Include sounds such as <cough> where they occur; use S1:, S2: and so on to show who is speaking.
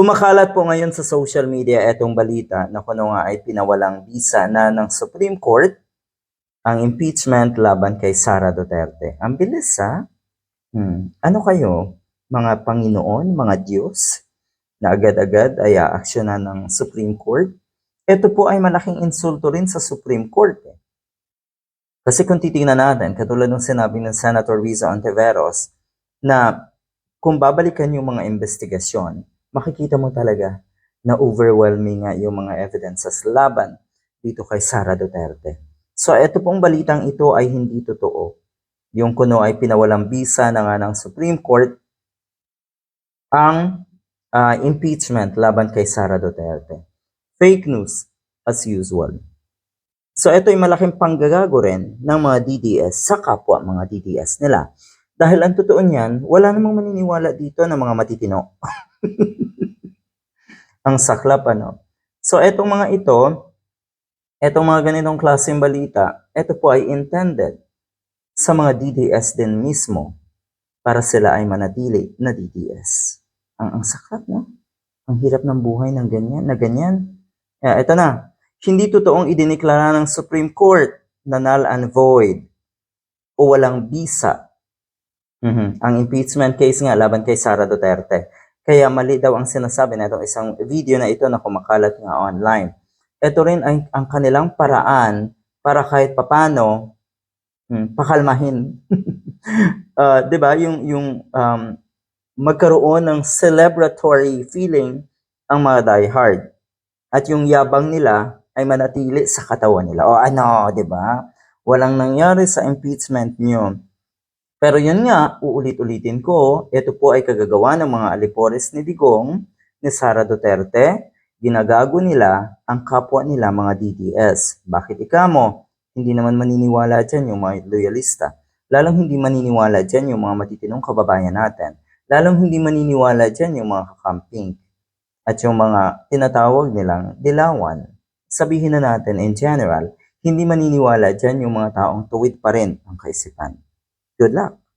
S1: Kumakalat po ngayon sa social media itong balita na kuno nga ay pinawalang bisa na ng Supreme Court ang impeachment laban kay Sara Duterte. Ang bilis ha? Hmm. Ano kayo, mga Panginoon, mga Diyos, na agad-agad ay aaksyonan ng Supreme Court? Ito po ay malaking insulto rin sa Supreme Court. Eh. Kasi kung titingnan natin, katulad ng sinabi ng Senator Riza Ontiveros, na kung babalikan yung mga investigasyon, makikita mo talaga na overwhelming nga yung mga evidences laban dito kay Sara Duterte. So, ito pong balitang ito ay hindi totoo. Yung kuno ay pinawalang bisa na nga ng Supreme Court ang ah, impeachment laban kay Sara Duterte. Fake news as usual. So, ito ay malaking panggagago rin ng mga DDS sa kapwa mga DDS nila. Dahil ang totoo niyan, wala namang maniniwala dito ng mga matitino. <laughs> ang saklap ano. So etong mga ito, etong mga ganitong klaseng balita, ito po ay intended sa mga DDS din mismo para sila ay manatili na DDS. Ang, ang saklap, no? Ang hirap ng buhay ng ganyan, na ganyan. Kaya ito na, hindi totoong idiniklara ng Supreme Court na null and void o walang bisa Mhm. Ang impeachment case nga laban kay Sara Duterte. Kaya mali daw ang sinasabi na itong isang video na ito na kumakalat nga online. Ito rin ay ang kanilang paraan para kahit papano hmm, pakalmahin. <laughs> Ah, 'di ba? Yung yung um, magkaroon ng celebratory feeling ang mga diehard. At yung yabang nila ay manatili sa katawan nila. O ano, 'di ba? Walang nangyari sa impeachment niyo. Pero yun nga, uulit-ulitin ko, ito po ay kagagawa ng mga alipores ni Digong, ni Sara Duterte, ginagago nila ang kapwa nila mga DDS. Bakit ikamo? Hindi naman maniniwala dyan yung mga loyalista. Lalong hindi maniniwala dyan yung mga matitinong kababayan natin. Lalong hindi maniniwala dyan yung mga kakamping at yung mga tinatawag nilang dilawan. Sabihin na natin in general, hindi maniniwala dyan yung mga taong tuwid pa rin ang kaisipan. Good luck!